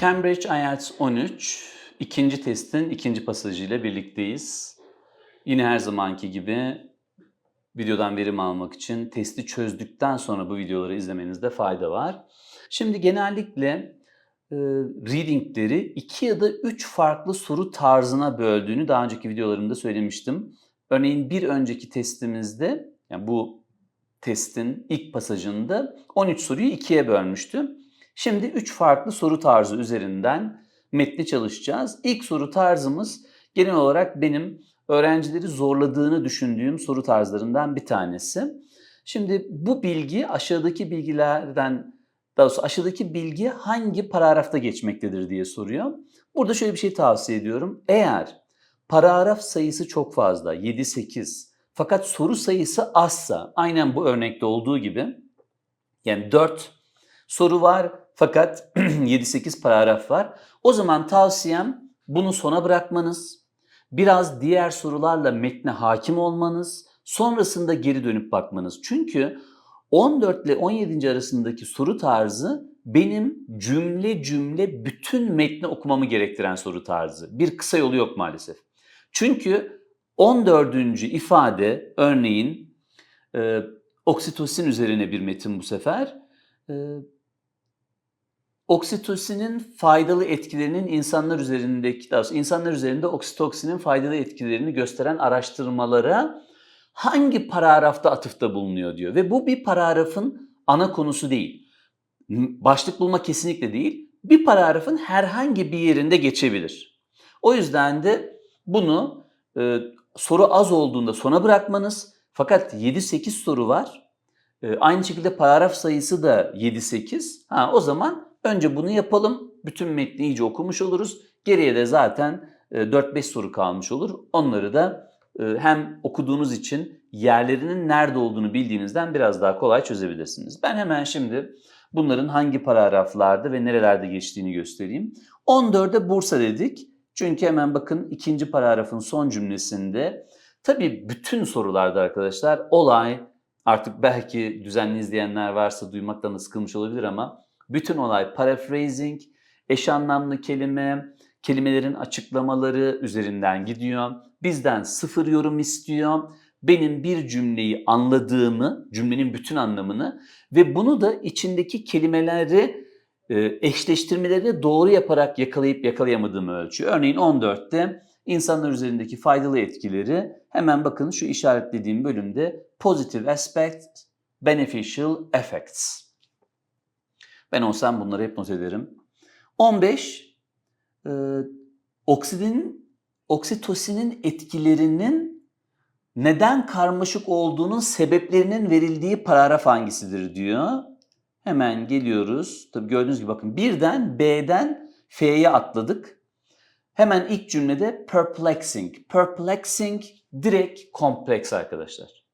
Cambridge IELTS 13 ikinci testin ikinci pasajıyla birlikteyiz. Yine her zamanki gibi videodan verim almak için testi çözdükten sonra bu videoları izlemenizde fayda var. Şimdi genellikle e, readingleri iki ya da üç farklı soru tarzına böldüğünü daha önceki videolarımda söylemiştim. Örneğin bir önceki testimizde, yani bu testin ilk pasajında 13 soruyu ikiye bölmüştüm. Şimdi üç farklı soru tarzı üzerinden metni çalışacağız. İlk soru tarzımız genel olarak benim öğrencileri zorladığını düşündüğüm soru tarzlarından bir tanesi. Şimdi bu bilgi aşağıdaki bilgilerden daha doğrusu aşağıdaki bilgi hangi paragrafta geçmektedir diye soruyor. Burada şöyle bir şey tavsiye ediyorum. Eğer paragraf sayısı çok fazla 7-8 fakat soru sayısı azsa aynen bu örnekte olduğu gibi yani 4 soru var fakat 7-8 paragraf var. O zaman tavsiyem bunu sona bırakmanız, biraz diğer sorularla metne hakim olmanız, sonrasında geri dönüp bakmanız. Çünkü 14 ile 17. arasındaki soru tarzı benim cümle cümle bütün metni okumamı gerektiren soru tarzı. Bir kısa yolu yok maalesef. Çünkü 14. ifade örneğin e, oksitosin üzerine bir metin bu sefer. E, oksitosinin faydalı etkilerinin insanlar üzerindeki, daha insanlar üzerinde oksitoksinin faydalı etkilerini gösteren araştırmalara hangi paragrafta atıfta bulunuyor diyor. Ve bu bir paragrafın ana konusu değil. Başlık bulma kesinlikle değil. Bir paragrafın herhangi bir yerinde geçebilir. O yüzden de bunu e, soru az olduğunda sona bırakmanız fakat 7-8 soru var. E, aynı şekilde paragraf sayısı da 7-8. Ha, o zaman önce bunu yapalım. Bütün metni iyice okumuş oluruz. Geriye de zaten e, 4-5 soru kalmış olur. Onları da e, hem okuduğunuz için yerlerinin nerede olduğunu bildiğinizden biraz daha kolay çözebilirsiniz. Ben hemen şimdi bunların hangi paragraflarda ve nerelerde geçtiğini göstereyim. 14'e Bursa dedik. Çünkü hemen bakın ikinci paragrafın son cümlesinde tabii bütün sorularda arkadaşlar olay artık belki düzenli izleyenler varsa duymaktan sıkılmış olabilir ama bütün olay paraphrasing, eş anlamlı kelime, kelimelerin açıklamaları üzerinden gidiyor. Bizden sıfır yorum istiyor. Benim bir cümleyi anladığımı, cümlenin bütün anlamını ve bunu da içindeki kelimeleri eşleştirmeleri doğru yaparak yakalayıp yakalayamadığımı ölçüyor. Örneğin 14'te insanlar üzerindeki faydalı etkileri hemen bakın şu işaretlediğim bölümde positive aspect, beneficial effects. Ben olsam bunları hep not ederim. 15 e, oksidin oksitosinin etkilerinin neden karmaşık olduğunun sebeplerinin verildiği paragraf hangisidir diyor. Hemen geliyoruz. Tabii gördüğünüz gibi bakın birden B'den F'ye atladık. Hemen ilk cümlede perplexing. Perplexing direkt kompleks arkadaşlar.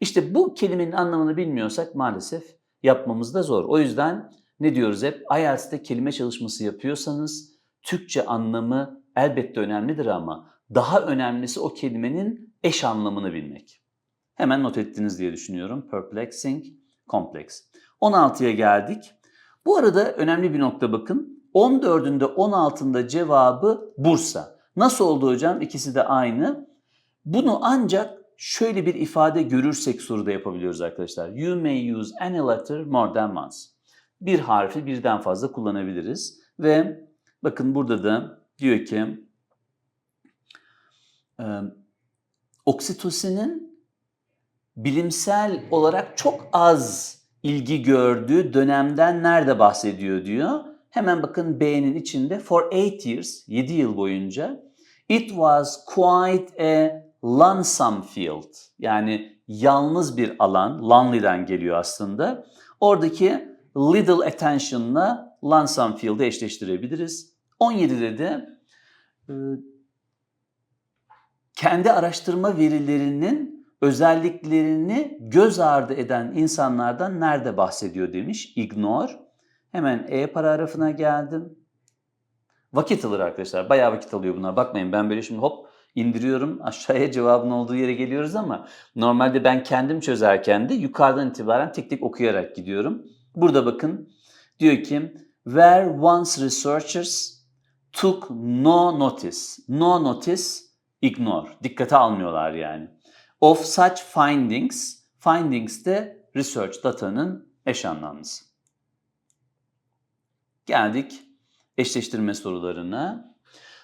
İşte bu kelimenin anlamını bilmiyorsak maalesef yapmamız da zor. O yüzden ne diyoruz hep? IELTS'te kelime çalışması yapıyorsanız Türkçe anlamı elbette önemlidir ama daha önemlisi o kelimenin eş anlamını bilmek. Hemen not ettiniz diye düşünüyorum. Perplexing, complex. 16'ya geldik. Bu arada önemli bir nokta bakın. 14'ünde 16'ında cevabı Bursa. Nasıl oldu hocam? İkisi de aynı. Bunu ancak şöyle bir ifade görürsek soruda yapabiliyoruz arkadaşlar. You may use any letter more than once. Bir harfi birden fazla kullanabiliriz. Ve bakın burada da diyor ki e, oksitosinin bilimsel olarak çok az ilgi gördüğü dönemden nerede bahsediyor diyor. Hemen bakın B'nin içinde for 8 years, 7 yıl boyunca it was quite a lonesome field. Yani yalnız bir alan, lonely'den geliyor aslında. Oradaki little attention'la lonesome field'ı eşleştirebiliriz. 17'de de kendi araştırma verilerinin özelliklerini göz ardı eden insanlardan nerede bahsediyor demiş. Ignore. Hemen E paragrafına geldim. Vakit alır arkadaşlar. Bayağı vakit alıyor bunlar. Bakmayın ben böyle şimdi hop indiriyorum. Aşağıya cevabın olduğu yere geliyoruz ama normalde ben kendim çözerken de yukarıdan itibaren tek tek okuyarak gidiyorum. Burada bakın diyor ki where once researchers took no notice. No notice, ignore. Dikkate almıyorlar yani. Of such findings. Findings de research, datanın eş anlamlısı. Geldik eşleştirme sorularına.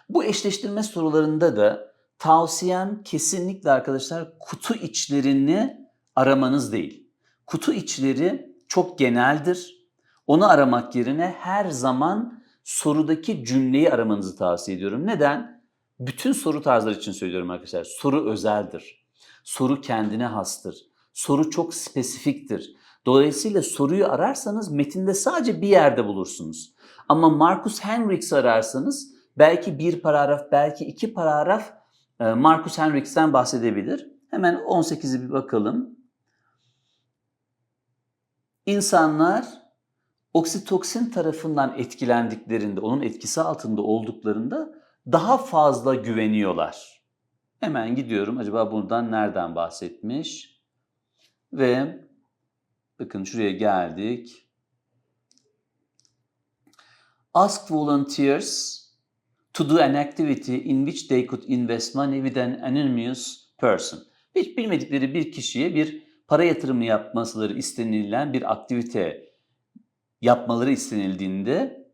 Bu eşleştirme sorularında da tavsiyem kesinlikle arkadaşlar kutu içlerini aramanız değil. Kutu içleri çok geneldir. Onu aramak yerine her zaman sorudaki cümleyi aramanızı tavsiye ediyorum. Neden? Bütün soru tarzları için söylüyorum arkadaşlar. Soru özeldir. Soru kendine hastır. Soru çok spesifiktir. Dolayısıyla soruyu ararsanız metinde sadece bir yerde bulursunuz. Ama Marcus Henriks'i ararsanız belki bir paragraf, belki iki paragraf e, Marcus Henriks'ten bahsedebilir. Hemen 18'i bir bakalım. İnsanlar oksitoksin tarafından etkilendiklerinde, onun etkisi altında olduklarında daha fazla güveniyorlar. Hemen gidiyorum. Acaba buradan nereden bahsetmiş? Ve bakın şuraya geldik. Ask volunteers to do an activity in which they could invest money with an anonymous person. Hiç bilmedikleri bir kişiye bir para yatırımı yapmaları istenilen bir aktivite yapmaları istenildiğinde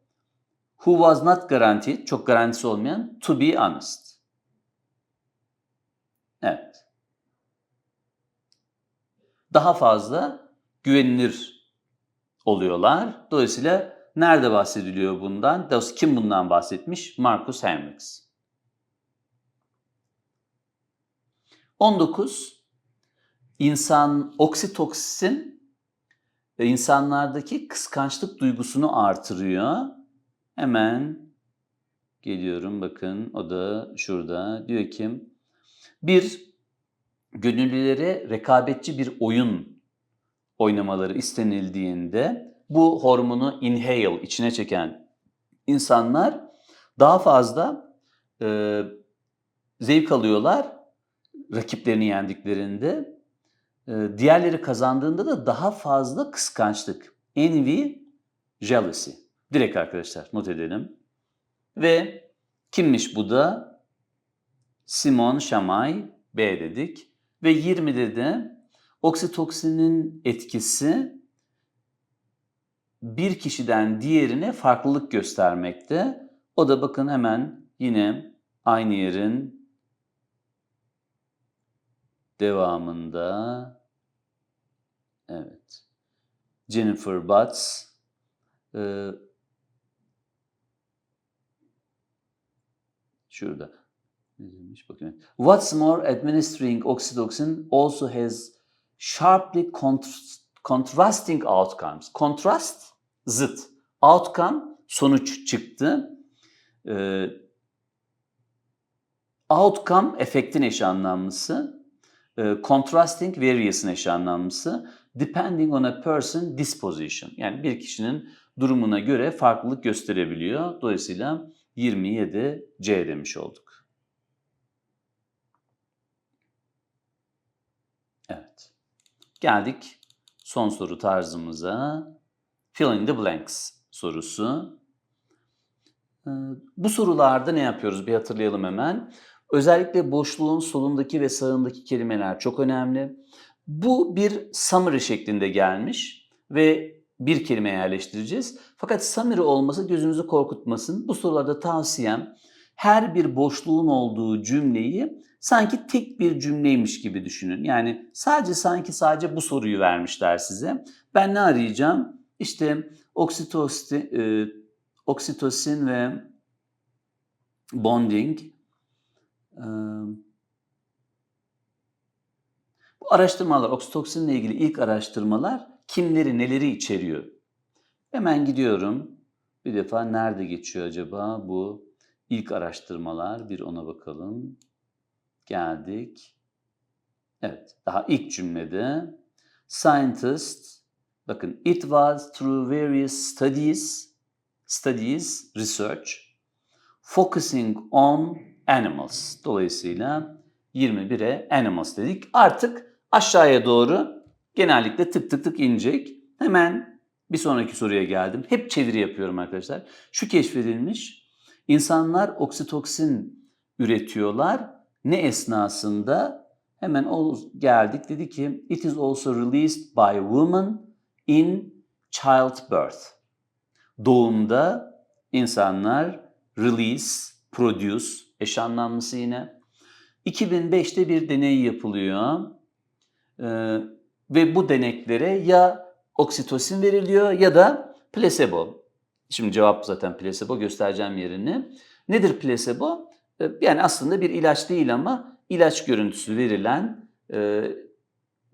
who was not guaranteed, çok garantisi olmayan to be honest. Evet. Daha fazla güvenilir oluyorlar. Dolayısıyla nerede bahsediliyor bundan? Dolayısıyla kim bundan bahsetmiş? Marcus Henriks. 19. İnsan oksitoksin insanlardaki kıskançlık duygusunu artırıyor. Hemen geliyorum bakın o da şurada diyor ki bir gönüllülere rekabetçi bir oyun oynamaları istenildiğinde bu hormonu inhale içine çeken insanlar daha fazla e, zevk alıyorlar rakiplerini yendiklerinde. E, diğerleri kazandığında da daha fazla kıskançlık. Envy, jealousy. Direkt arkadaşlar not edelim. Ve kimmiş bu da? Simon Şamay B dedik. Ve 20'de de oksitoksinin etkisi bir kişiden diğerine farklılık göstermekte. O da bakın hemen yine aynı yerin devamında evet Jennifer Butts e, şurada What's more, administering oxytocin also has sharply contr- contrasting outcomes. Contrast, zıt. Outcome, sonuç çıktı. Ee, outcome, efektin eş anlamlısı. Ee, contrasting, various'ın eş anlamlısı. Depending on a person disposition. Yani bir kişinin durumuna göre farklılık gösterebiliyor. Dolayısıyla 27 C demiş olduk. Evet. Geldik son soru tarzımıza. Fill in the blanks sorusu. Ee, bu sorularda ne yapıyoruz bir hatırlayalım hemen. Özellikle boşluğun solundaki ve sağındaki kelimeler çok önemli. Bu bir summary şeklinde gelmiş ve bir kelime yerleştireceğiz. Fakat summary olması gözünüzü korkutmasın. Bu sorularda tavsiyem her bir boşluğun olduğu cümleyi sanki tek bir cümleymiş gibi düşünün. Yani sadece sanki sadece bu soruyu vermişler size. Ben ne arayacağım? İşte oksitosin, e, oksitosin ve bonding. E, bu araştırmalar, oksitoksinle ilgili ilk araştırmalar kimleri, neleri içeriyor? Hemen gidiyorum. Bir defa nerede geçiyor acaba bu ilk araştırmalar? Bir ona bakalım geldik. Evet, daha ilk cümlede scientist bakın it was through various studies studies research focusing on animals. Dolayısıyla 21'e animals dedik. Artık aşağıya doğru genellikle tık tık tık inecek. Hemen bir sonraki soruya geldim. Hep çeviri yapıyorum arkadaşlar. Şu keşfedilmiş. İnsanlar oksitoksin üretiyorlar. Ne esnasında? Hemen o geldik. Dedi ki it is also released by women in childbirth. Doğumda insanlar release, produce, eş anlamlısı yine. 2005'te bir deney yapılıyor. Ee, ve bu deneklere ya oksitosin veriliyor ya da plasebo. Şimdi cevap zaten plasebo göstereceğim yerini. Nedir plasebo? Ee, Yani aslında bir ilaç değil ama ilaç görüntüsü verilen e,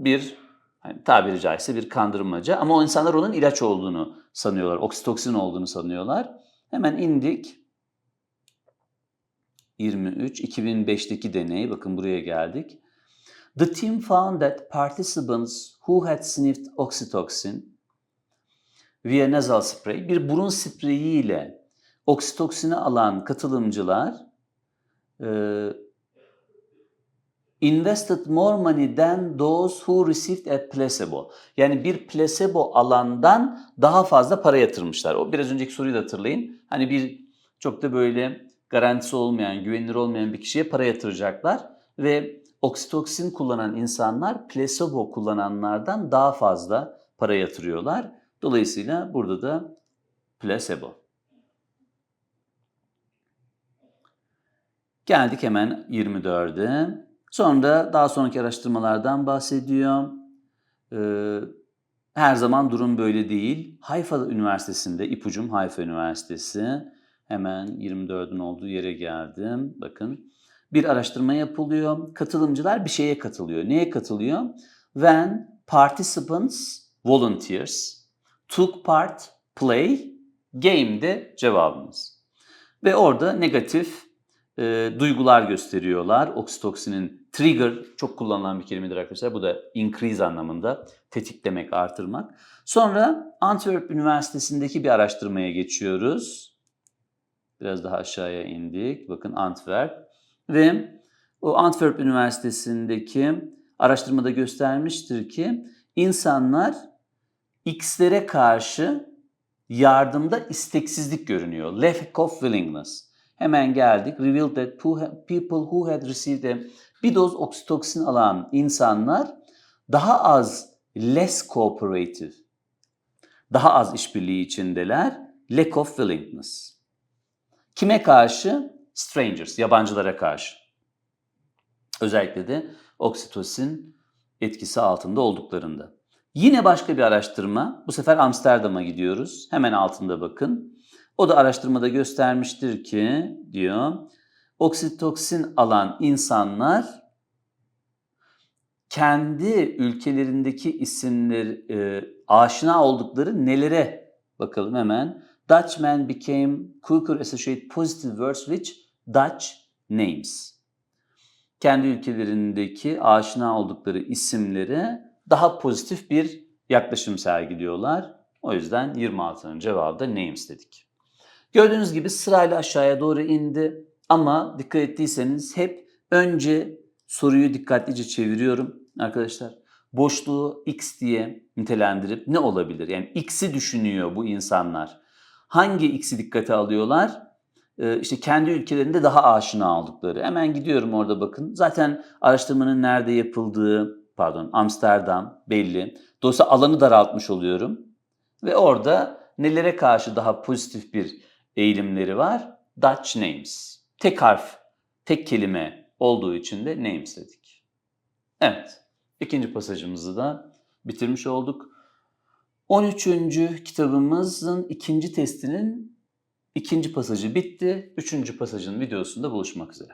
bir hani tabiri caizse bir kandırmaca. Ama o insanlar onun ilaç olduğunu sanıyorlar, oksitoksin olduğunu sanıyorlar. Hemen indik. 23, 2005'teki deney, bakın buraya geldik. The team found that participants who had sniffed oxytocin via nasal spray, bir burun spreyiyle oksitoksini alan katılımcılar e, invested more money than those who received a placebo. Yani bir placebo alandan daha fazla para yatırmışlar. O biraz önceki soruyu da hatırlayın. Hani bir çok da böyle garantisi olmayan, güvenilir olmayan bir kişiye para yatıracaklar ve oksitoksin kullanan insanlar placebo kullananlardan daha fazla para yatırıyorlar. Dolayısıyla burada da placebo. Geldik hemen 24'e. Sonra daha sonraki araştırmalardan bahsediyor. Ee, her zaman durum böyle değil. Hayfa Üniversitesi'nde, ipucum Hayfa Üniversitesi. Hemen 24'ün olduğu yere geldim. Bakın. Bir araştırma yapılıyor. Katılımcılar bir şeye katılıyor. Neye katılıyor? When participants, volunteers, took part, play, game'de cevabımız. Ve orada negatif e, duygular gösteriyorlar. Oksitoksinin trigger çok kullanılan bir kelimedir arkadaşlar. Bu da increase anlamında tetiklemek, artırmak. Sonra Antwerp Üniversitesi'ndeki bir araştırmaya geçiyoruz. Biraz daha aşağıya indik. Bakın Antwerp. Ve o Antwerp Üniversitesi'ndeki araştırmada göstermiştir ki insanlar X'lere karşı yardımda isteksizlik görünüyor. Lack of willingness. Hemen geldik. Revealed that people who had received a bir doz oksitoksin alan insanlar daha az less cooperative, daha az işbirliği içindeler. Lack of willingness. Kime karşı? Strangers, yabancılara karşı. Özellikle de oksitosin etkisi altında olduklarında. Yine başka bir araştırma. Bu sefer Amsterdam'a gidiyoruz. Hemen altında bakın. O da araştırmada göstermiştir ki diyor oksitoksin alan insanlar kendi ülkelerindeki isimler e, aşina oldukları nelere bakalım hemen. Dutchman became quicker associate positive words with Dutch names. Kendi ülkelerindeki aşina oldukları isimlere daha pozitif bir yaklaşım sergiliyorlar. O yüzden 26'nın cevabı da names dedik. Gördüğünüz gibi sırayla aşağıya doğru indi ama dikkat ettiyseniz hep önce soruyu dikkatlice çeviriyorum arkadaşlar. Boşluğu x diye nitelendirip ne olabilir? Yani x'i düşünüyor bu insanlar. Hangi x'i dikkate alıyorlar? Ee, işte kendi ülkelerinde daha aşina oldukları. Hemen gidiyorum orada bakın. Zaten araştırmanın nerede yapıldığı, pardon Amsterdam belli. Dolayısıyla alanı daraltmış oluyorum. Ve orada nelere karşı daha pozitif bir eğilimleri var? Dutch names. Tek harf, tek kelime olduğu için de names dedik. Evet, ikinci pasajımızı da bitirmiş olduk. 13. kitabımızın ikinci testinin ikinci pasajı bitti. Üçüncü pasajın videosunda buluşmak üzere.